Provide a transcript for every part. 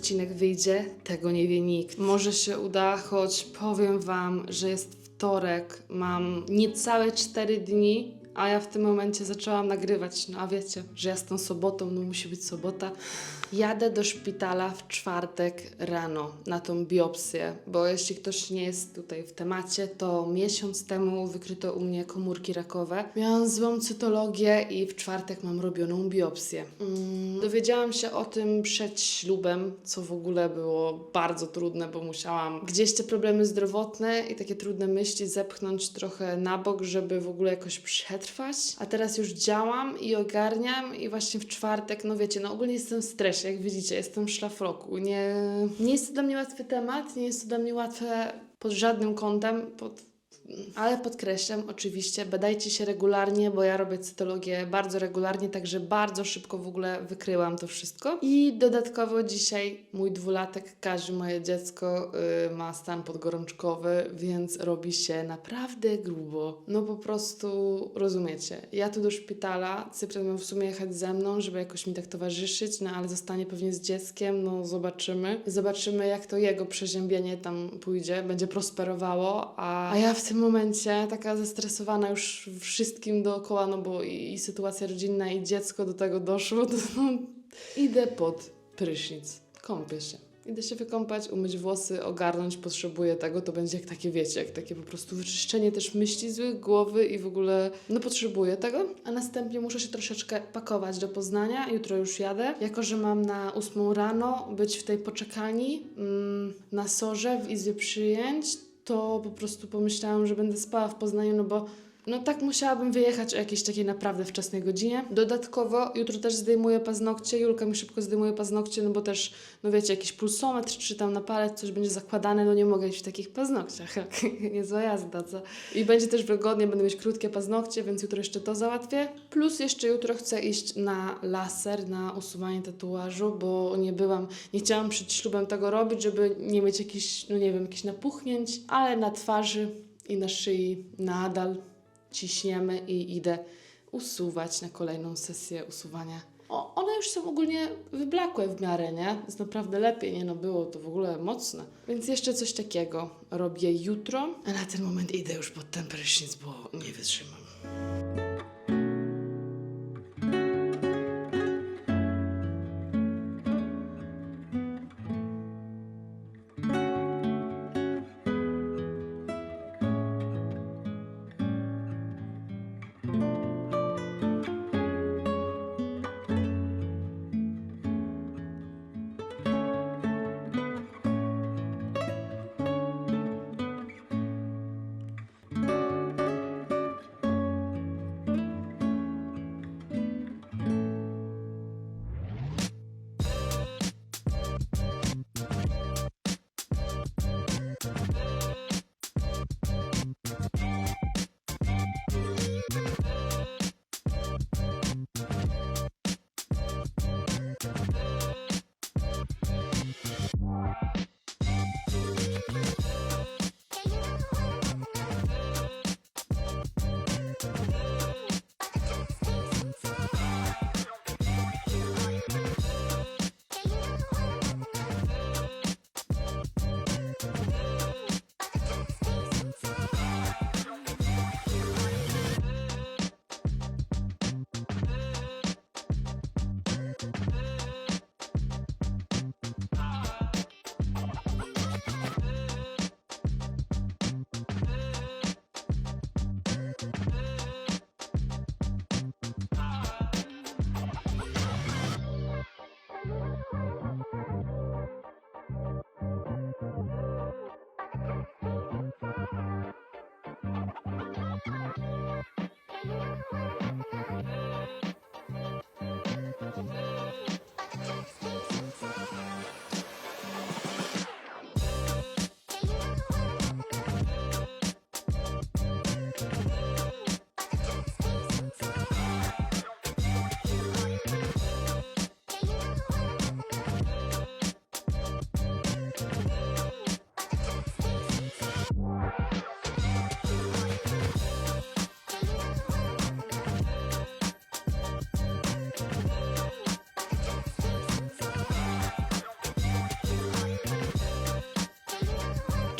odcinek wyjdzie, tego nie wie nikt. Może się uda, choć powiem Wam, że jest wtorek, mam niecałe 4 dni, a ja w tym momencie zaczęłam nagrywać. No a wiecie, że ja z tą sobotą, no musi być sobota. Jadę do szpitala w czwartek rano na tą biopsję, bo jeśli ktoś nie jest tutaj w temacie, to miesiąc temu wykryto u mnie komórki rakowe. Miałam złą cytologię i w czwartek mam robioną biopsję. Mm, dowiedziałam się o tym przed ślubem, co w ogóle było bardzo trudne, bo musiałam gdzieś te problemy zdrowotne i takie trudne myśli zepchnąć trochę na bok, żeby w ogóle jakoś przetrwać. A teraz już działam i ogarniam i właśnie w czwartek, no wiecie, no ogólnie jestem w stresie, jak widzicie, jestem w szlafroku. Nie, nie jest to dla mnie łatwy temat, nie jest to dla mnie łatwe pod żadnym kątem, pod ale podkreślam, oczywiście, badajcie się regularnie, bo ja robię cytologię bardzo regularnie, także bardzo szybko w ogóle wykryłam to wszystko. I dodatkowo dzisiaj mój dwulatek Kaziu, moje dziecko, y, ma stan podgorączkowy, więc robi się naprawdę grubo. No po prostu rozumiecie. Ja tu do szpitala, Cyprian miał w sumie jechać ze mną, żeby jakoś mi tak towarzyszyć, no ale zostanie pewnie z dzieckiem, no zobaczymy. Zobaczymy, jak to jego przeziębienie tam pójdzie, będzie prosperowało, a, a ja w tym momencie taka zestresowana już wszystkim dookoła, no bo i, i sytuacja rodzinna, i dziecko do tego doszło, to no, idę pod prysznic, kąpię się. Idę się wykąpać, umyć włosy, ogarnąć, potrzebuję tego, to będzie jak takie, wiecie, jak takie po prostu wyczyszczenie też myśli złych, głowy i w ogóle, no potrzebuję tego. A następnie muszę się troszeczkę pakować do Poznania, jutro już jadę. Jako, że mam na 8 rano być w tej poczekalni mm, na Sorze w Izbie Przyjęć, to po prostu pomyślałam, że będę spała w Poznaniu, no bo no tak musiałabym wyjechać o jakiejś takiej naprawdę wczesnej godzinie. Dodatkowo jutro też zdejmuję paznokcie, Julka mi szybko zdejmuje paznokcie, no bo też, no wiecie, jakiś pulsometr czy tam na palec coś będzie zakładane, no nie mogę iść w takich paznokciach. Niezła jazda, co? I będzie też wygodnie, będę mieć krótkie paznokcie, więc jutro jeszcze to załatwię. Plus jeszcze jutro chcę iść na laser, na usuwanie tatuażu, bo nie byłam, nie chciałam przed ślubem tego robić, żeby nie mieć jakichś, no nie wiem, jakichś napuchnięć, ale na twarzy i na szyi nadal ciśniemy i idę usuwać na kolejną sesję usuwania. O, one już są ogólnie wyblakłe w miarę, nie? Jest naprawdę lepiej, nie? No było to w ogóle mocne. Więc jeszcze coś takiego robię jutro, a na ten moment idę już pod ten prysznic, bo nie wytrzymam.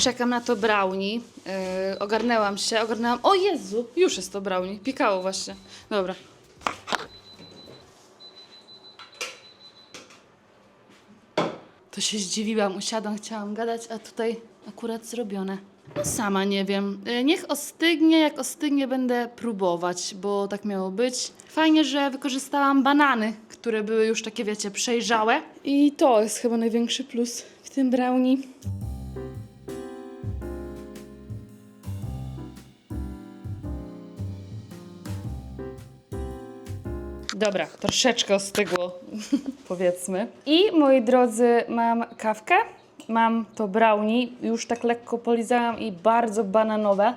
Czekam na to brownie. Yy, ogarnęłam się, ogarnęłam. O Jezu, już jest to brownie. Pikało właśnie. Dobra. To się zdziwiłam, usiadłam, chciałam gadać, a tutaj akurat zrobione. No sama nie wiem. Y, Niech ostygnie, jak ostygnie będę próbować, bo tak miało być. Fajnie, że wykorzystałam banany, które były już takie, wiecie, przejrzałe. I to jest chyba największy plus w tym brownie. Dobra, troszeczkę ostygło, powiedzmy. I moi drodzy, mam kawkę, mam to brownie, już tak lekko polizałam i bardzo bananowe.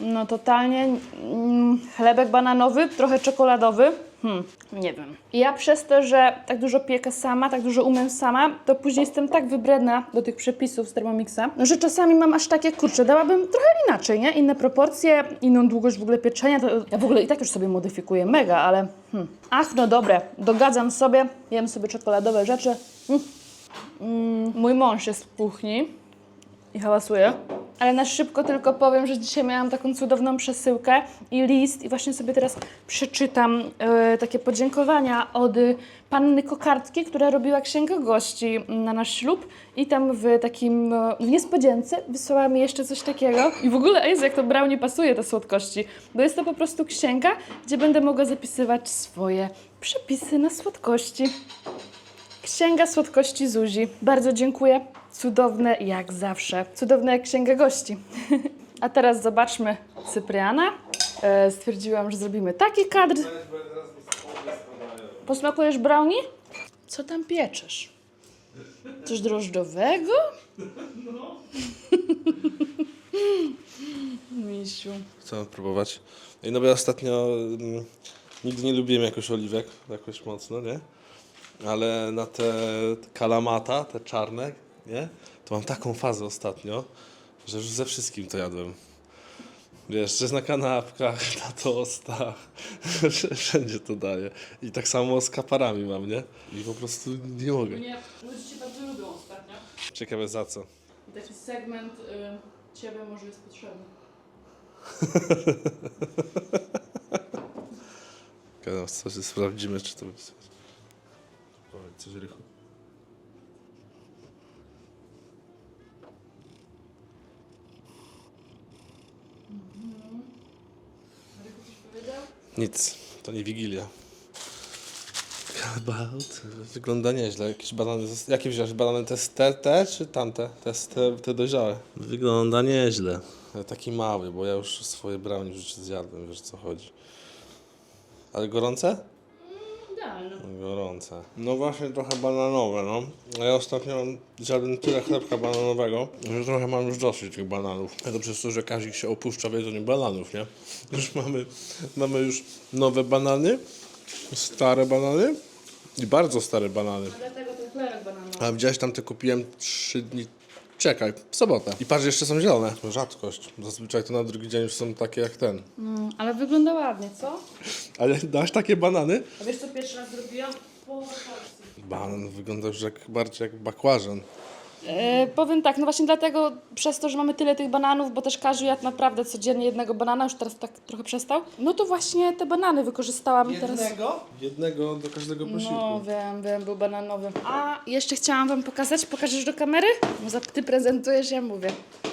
No totalnie mm, chlebek bananowy, trochę czekoladowy. Hmm, nie wiem. Ja przez to, że tak dużo piekę sama, tak dużo umiem sama, to później jestem tak wybredna do tych przepisów z Thermomixa, że czasami mam aż takie, kurczę, dałabym trochę inaczej, nie? Inne proporcje, inną długość w ogóle pieczenia, to ja w ogóle i tak już sobie modyfikuję mega, ale hmm. Ach, no dobre, dogadzam sobie, jem sobie czekoladowe rzeczy. Mm. Mm, mój mąż jest w kuchni i hałasuje. Ale na szybko tylko powiem, że dzisiaj miałam taką cudowną przesyłkę i list i właśnie sobie teraz przeczytam e, takie podziękowania od y, panny Kokardki, która robiła księgę gości na nasz ślub i tam w takim w niespodziance wysłała mi jeszcze coś takiego i w ogóle Jezu, jak to brał nie pasuje te słodkości, bo jest to po prostu księga, gdzie będę mogła zapisywać swoje przepisy na słodkości. Księga Słodkości Zuzi. Bardzo dziękuję. Cudowne jak zawsze. Cudowne jak księga gości. A teraz zobaczmy Cypriana. E, stwierdziłam, że zrobimy taki kadr. Posmakujesz brownie? Co tam pieczesz? Coś drożdżowego? Misiu. Chcę próbować. Ej, No bo ja ostatnio mm, nigdy nie lubiłem jakoś oliwek, jakoś mocno, nie? Ale na te kalamata, te czarne, nie? To mam taką fazę ostatnio, że już ze wszystkim to jadłem. Wiesz, że jest na kanapkach, na tostach, wszędzie to daję. I tak samo z kaparami mam, nie? I po prostu nie mogę. Nie, ludzie Cię bardzo lubią ostatnio. Ciekawe za co. Taki segment y, Ciebie może jest potrzebny. Teraz coś sprawdzimy, czy to jest. Powiedz coś, Rychu. Nic, to nie Wigilia. About. Wygląda nieźle. Jakieś banany. Jakie wziąłeś? Banany te, te, te czy tamte? Te, te, te dojrzałe. Wygląda nieźle. Ale taki mały, bo ja już swoje w życiu zjadłem, wiesz o co chodzi. Ale gorące? Gorące. No właśnie trochę bananowe, no. A ja ostatnio zjadłem tyle chlebka bananowego, że trochę mam już dosyć tych bananów. A to przez to, że Kazik się opuszcza w jedzeniu bananów, nie? Już mamy, mamy już nowe banany, stare banany i bardzo stare banany. Dlatego ten chlebek bananowy. A widziałeś tam te kupiłem trzy dni. Czekaj, w sobotę. I patrz, jeszcze są zielone. To rzadkość. Zazwyczaj to na drugi dzień już są takie jak ten. Mm, ale wygląda ładnie, co? Ale dasz takie banany? A wiesz co pierwszy raz zrobiłam? Po. Banan wygląda już jak, bardziej jak bakłażan. E, powiem tak, no właśnie dlatego przez to, że mamy tyle tych bananów, bo też Kaziu jadł naprawdę codziennie jednego banana, już teraz tak trochę przestał. No to właśnie te banany wykorzystałam teraz... Jednego do każdego posiłku. No wiem, wiem, był bananowy. A jeszcze chciałam wam pokazać, pokażesz do kamery? No za- ty prezentujesz, ja mówię.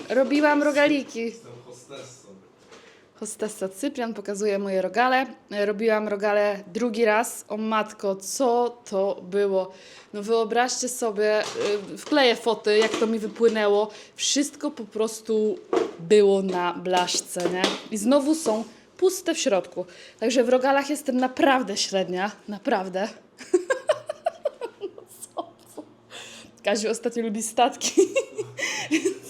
Robiłam rogaliki. Jestem hostessą. Hostessa Cyprian pokazuje moje rogale. E, Robiłam rogale drugi raz. O matko, co to było? No wyobraźcie sobie, y, wkleję foty, jak to mi wypłynęło. Wszystko po prostu było na blaszce, nie? I znowu są puste w środku. Także w rogalach jestem naprawdę średnia. Naprawdę. no ostatnio lubi statki.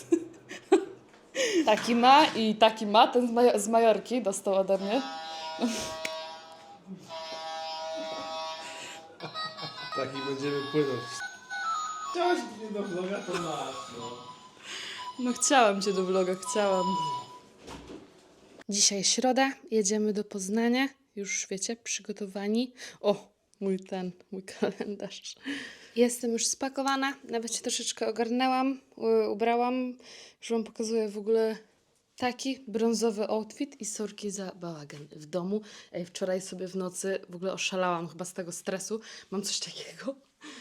Taki ma i taki ma, ten z, Majo- z Majorki dostał ode mnie. Taki będziemy płynąć. Coś nie do vloga to masz, no. No chciałam cię do vloga, chciałam. Dzisiaj środa, jedziemy do Poznania. Już wiecie, przygotowani. O, mój ten, mój kalendarz. Jestem już spakowana, nawet się troszeczkę ogarnęłam, ubrałam. Już Wam pokazuję w ogóle taki brązowy outfit i sorki za bałagan w domu. Ej, wczoraj sobie w nocy w ogóle oszalałam chyba z tego stresu. Mam coś takiego,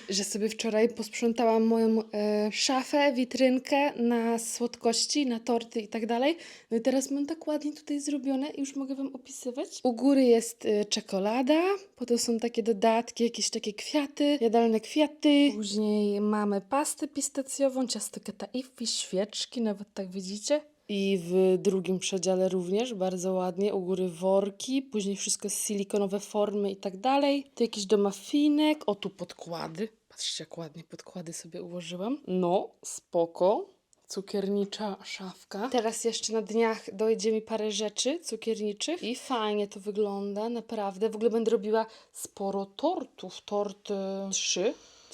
że sobie wczoraj posprzątałam moją e, szafę, witrynkę na słodkości, na torty i tak dalej. No i teraz mam tak ładnie tutaj zrobione i już mogę Wam opisywać. U góry jest e, czekolada, potem są takie dodatki, jakieś takie kwiaty, jadalne kwiaty. Później mamy pastę pistacjową, ciasto kataifi, świeczki, nawet tak widzicie. I w drugim przedziale również bardzo ładnie, u góry worki, później wszystko silikonowe formy i tak dalej. Tu jakiś do mafinek, o tu podkłady. Patrzcie jak ładnie podkłady sobie ułożyłam. No, spoko. Cukiernicza szafka. Teraz jeszcze na dniach dojdzie mi parę rzeczy cukierniczych i fajnie to wygląda, naprawdę. W ogóle będę robiła sporo tortów. Tort e,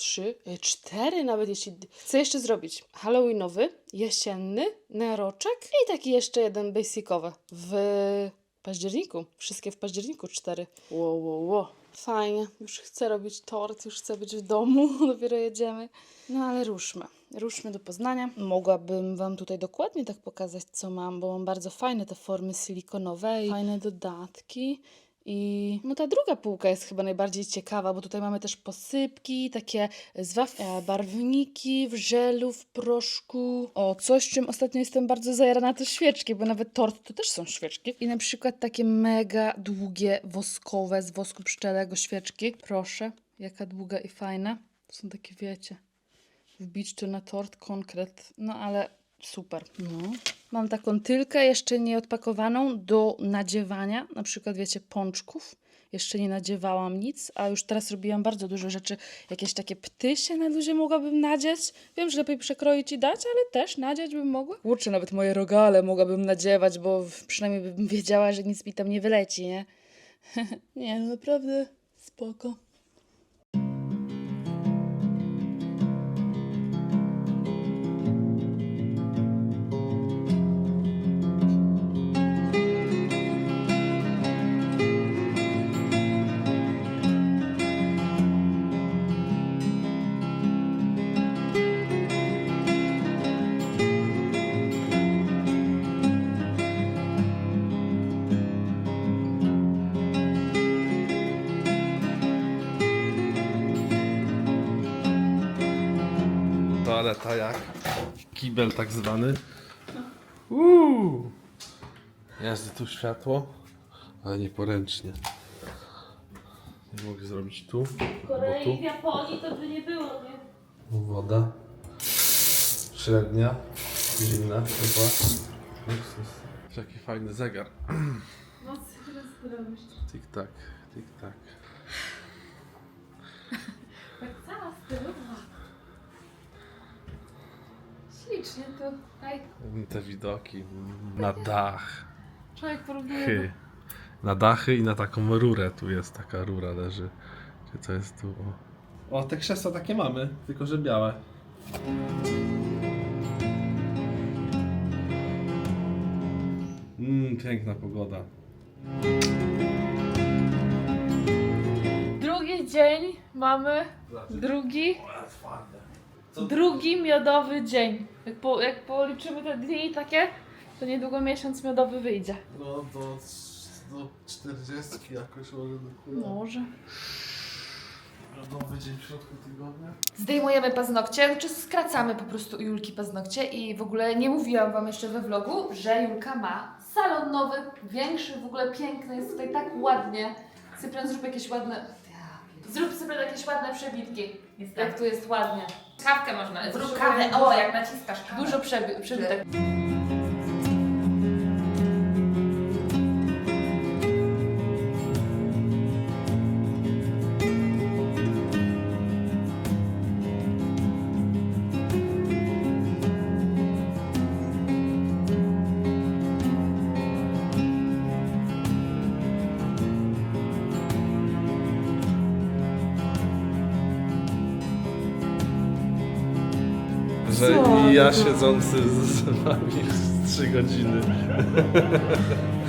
trzy, e, cztery nawet jeśli... Chcę jeszcze zrobić halloweenowy, jesienny, na roczek i taki jeszcze jeden basicowy w październiku. Wszystkie w październiku cztery. Wow, wow, wow. Fajnie. Już chcę robić tort, już chcę być w domu. Dopiero jedziemy. No ale ruszmy. Ruszmy do Poznania. Mogłabym Wam tutaj dokładnie tak pokazać, co mam, bo mam bardzo fajne te formy silikonowe fajne dodatki. I no ta druga półka jest chyba najbardziej ciekawa, bo tutaj mamy też posypki, takie z waf- e, barwniki w żelu, w proszku. O, coś czym ostatnio jestem bardzo zajarana to świeczki, bo nawet tort to też są świeczki. I na przykład takie mega długie, woskowe, z wosku pszczelego świeczki. Proszę, jaka długa i fajna. To są takie, wiecie, wbić to na tort konkret. No ale super. No. Mam taką tylkę jeszcze nie odpakowaną do nadziewania, na przykład wiecie, pączków. Jeszcze nie nadziewałam nic, a już teraz robiłam bardzo dużo rzeczy. Jakieś takie ptysie na luzie mogłabym nadzieć. Wiem, że lepiej przekroić i dać, ale też nadzieć bym mogła. Kurczę, nawet moje rogale mogłabym nadziewać, bo przynajmniej bym wiedziała, że nic mi tam nie wyleci, nie? nie, no naprawdę spoko. Toaleta jak? Kibel tak zwany. Uuu. Jest tu światło, ale nieporęcznie. Nie mogę zrobić tu, bo tu. w Japonii to by nie było, nie? Woda. Średnia. Zimna, ciepła. Luksus. Jaki fajny zegar. No, teraz robisz. Tik tak, tik tak. Tak cała stylowa. Ślicznie to. Aj, Te widoki na dach. człowiek porównuje. Chy. Na dachy i na taką rurę. Tu jest taka rura leży. Gdzie to jest tu? O, o te krzesła takie mamy, tylko że białe. Mmm, piękna pogoda. Drugi dzień mamy. Drugi. Drugi miodowy dzień. Jak, po, jak policzymy te dni takie, to niedługo miesiąc miodowy wyjdzie. No do, do 40 jakoś może do Może. Nowy dzień w środku tygodnia. Zdejmujemy paznokcie, czy skracamy po prostu Julki paznokcie i w ogóle nie mówiłam Wam jeszcze we vlogu, że Julka ma salon nowy, większy, w ogóle piękny, jest tutaj tak ładnie. Cyprian, zrób jakieś ładne... Zrób sobie jakieś ładne przebitki, jak tu jest ładnie. Kawkę można, zrób Zrób kawę, kawę. o, jak naciskasz kawę. Dużo przebi- przebitek. Że i ja siedzący z wami z 3 godziny.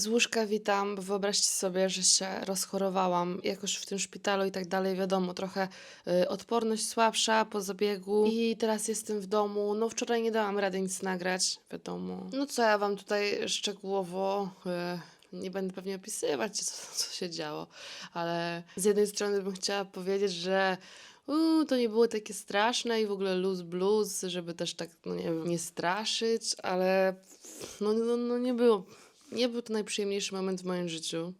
Z łóżka witam, wyobraźcie sobie, że się rozchorowałam jakoś w tym szpitalu i tak dalej, wiadomo, trochę y, odporność słabsza po zabiegu i teraz jestem w domu. No wczoraj nie dałam rady nic nagrać, wiadomo. No co ja wam tutaj szczegółowo y, nie będę pewnie opisywać, co, co się działo, ale z jednej strony bym chciała powiedzieć, że Uuu, to nie było takie straszne i w ogóle luz blues, żeby też tak, no nie wiem, nie straszyć, ale no, no, no nie było. Nie był to najprzyjemniejszy moment w moim życiu.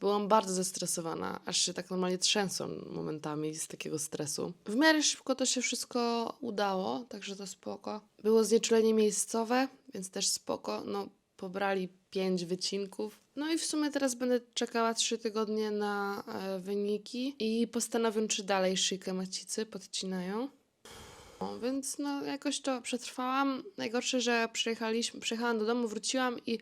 Byłam bardzo zestresowana, aż się tak normalnie trzęsą momentami z takiego stresu. W miarę szybko to się wszystko udało, także to spoko. Było znieczulenie miejscowe, więc też spoko. No, pobrali pięć wycinków. No i w sumie teraz będę czekała trzy tygodnie na e, wyniki i postanowię, czy dalej szyjkę macicy podcinają. Więc no jakoś to przetrwałam. Najgorsze, że przyjechaliśmy, przyjechałam do domu, wróciłam i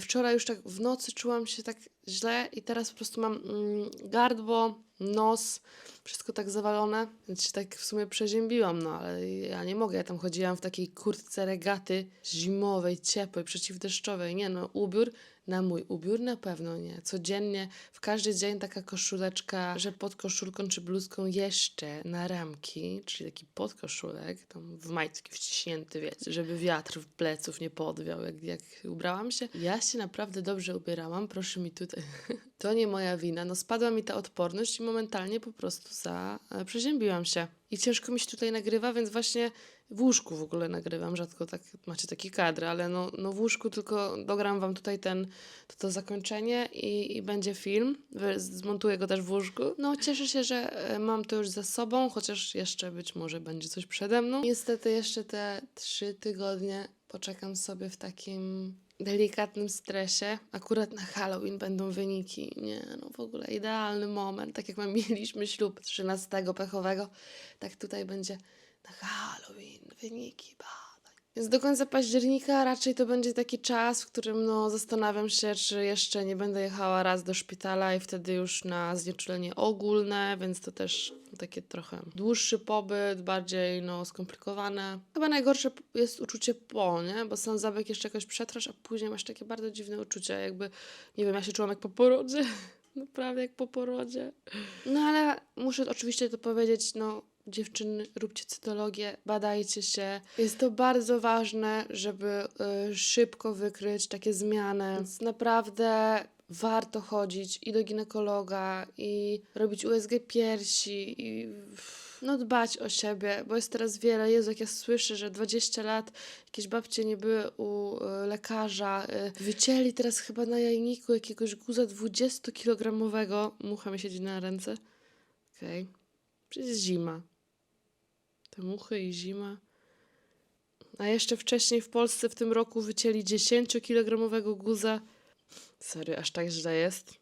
wczoraj już tak w nocy czułam się tak źle i teraz po prostu mam mm, gardło, nos, wszystko tak zawalone, więc się tak w sumie przeziębiłam, no ale ja nie mogę, ja tam chodziłam w takiej kurtce regaty zimowej, ciepłej, przeciwdeszczowej, nie no, ubiór na mój ubiór na pewno nie. Codziennie, w każdy dzień taka koszuleczka, że pod koszulką czy bluzką jeszcze na ramki, czyli taki podkoszulek, tam w majtki wciśnięty, wiecie, żeby wiatr w pleców nie podwiał, jak, jak ubrałam się. Ja się naprawdę dobrze ubierałam, proszę mi tutaj. To nie moja wina. No spadła mi ta odporność i momentalnie po prostu za... e, przeziębiłam się. I ciężko mi się tutaj nagrywa, więc właśnie w łóżku w ogóle nagrywam. Rzadko tak macie takie kadry, ale no, no w łóżku tylko dogram wam tutaj ten, to, to zakończenie i, i będzie film. Zmontuję go też w łóżku. No cieszę się, że e, mam to już za sobą, chociaż jeszcze być może będzie coś przede mną. Niestety jeszcze te trzy tygodnie poczekam sobie w takim delikatnym stresie. Akurat na Halloween będą wyniki. Nie, no w ogóle idealny moment. Tak jak my mieliśmy ślub 13 pechowego, tak tutaj będzie na Halloween wyniki. Więc do końca października raczej to będzie taki czas, w którym no, zastanawiam się, czy jeszcze nie będę jechała raz do szpitala i wtedy już na znieczulenie ogólne, więc to też takie trochę dłuższy pobyt, bardziej no, skomplikowane. Chyba najgorsze jest uczucie po, nie? Bo sam zabieg jeszcze jakoś przetrasz, a później masz takie bardzo dziwne uczucie, jakby, nie wiem, ja się czułam jak po porodzie. Naprawdę jak po porodzie. No ale muszę oczywiście to powiedzieć, no dziewczyny, róbcie cytologię, badajcie się. Jest to bardzo ważne, żeby y, szybko wykryć takie zmiany. Więc naprawdę warto chodzić i do ginekologa, i robić USG piersi, i no dbać o siebie, bo jest teraz wiele. Jezu, jak ja słyszę, że 20 lat jakieś babcie nie były u y, lekarza, y, wycięli teraz chyba na jajniku jakiegoś guza 20-kilogramowego. Mucha mi siedzi na ręce. Okej. Przecież zima. Te muchy i zima. A jeszcze wcześniej w Polsce w tym roku wycięli 10-kilogramowego guza. Sorry, aż tak źle jest.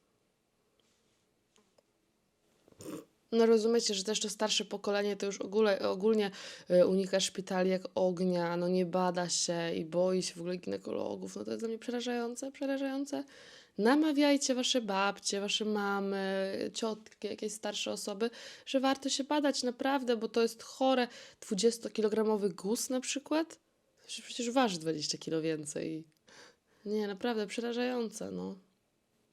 No rozumiecie, że też to starsze pokolenie to już ogólnie y, unika szpitali jak ognia, no nie bada się i boi się w ogóle ginekologów. No to jest dla mnie przerażające, przerażające. Namawiajcie wasze babcie, wasze mamy, ciotki, jakieś starsze osoby, że warto się badać naprawdę, bo to jest chore. 20-kilogramowy guz na przykład? Przecież waży 20 kilo więcej. Nie, naprawdę przerażające, no.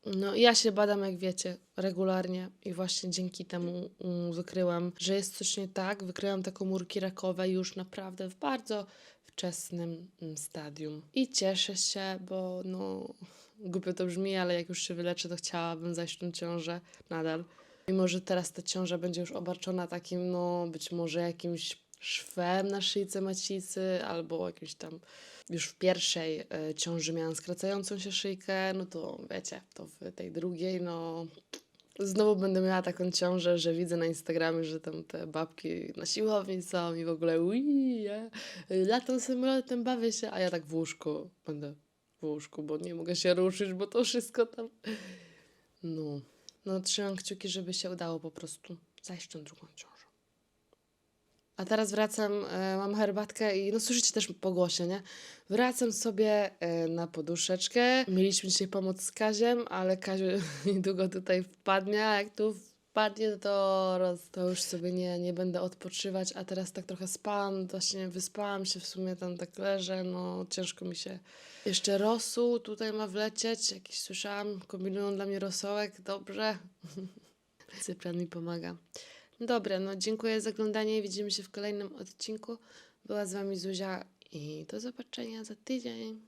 No, ja się badam, jak wiecie, regularnie i właśnie dzięki temu mm, wykryłam, że jest coś nie tak. Wykryłam te komórki rakowe już naprawdę w bardzo wczesnym mm, stadium. I cieszę się, bo no, głupio to brzmi, ale jak już się wyleczę, to chciałabym zajść w tą ciążę nadal. Mimo, że teraz ta ciąża będzie już obarczona takim, no, być może jakimś szwem na szyjce macicy albo jakimś tam już w pierwszej e, ciąży miałam skracającą się szyjkę, no to wiecie, to w tej drugiej, no znowu będę miała taką ciążę, że widzę na Instagramie, że tam te babki na siłowni są i w ogóle ui, ja latam samolotem, bawię się, a ja tak w łóżku będę łóżku, bo nie mogę się ruszyć, bo to wszystko tam... No, no trzymam kciuki, żeby się udało po prostu zajść tą drugą ciążą. A teraz wracam, e, mam herbatkę i no słyszycie też po głosie, nie? Wracam sobie e, na poduszeczkę. Mieliśmy dzisiaj pomoc z Kaziem, ale Kaziu niedługo tutaj wpadnie, a jak tu wpadnie, to, roz, to już sobie nie, nie będę odpoczywać, a teraz tak trochę spałam, właśnie wyspałam się, w sumie tam tak leżę, no ciężko mi się. Jeszcze rosół tutaj ma wlecieć, jakiś słyszałam, kombinują dla mnie rosołek, dobrze. Cyprian mi pomaga. Dobra, no dziękuję za oglądanie, widzimy się w kolejnym odcinku. Była z Wami Zuzia i do zobaczenia za tydzień.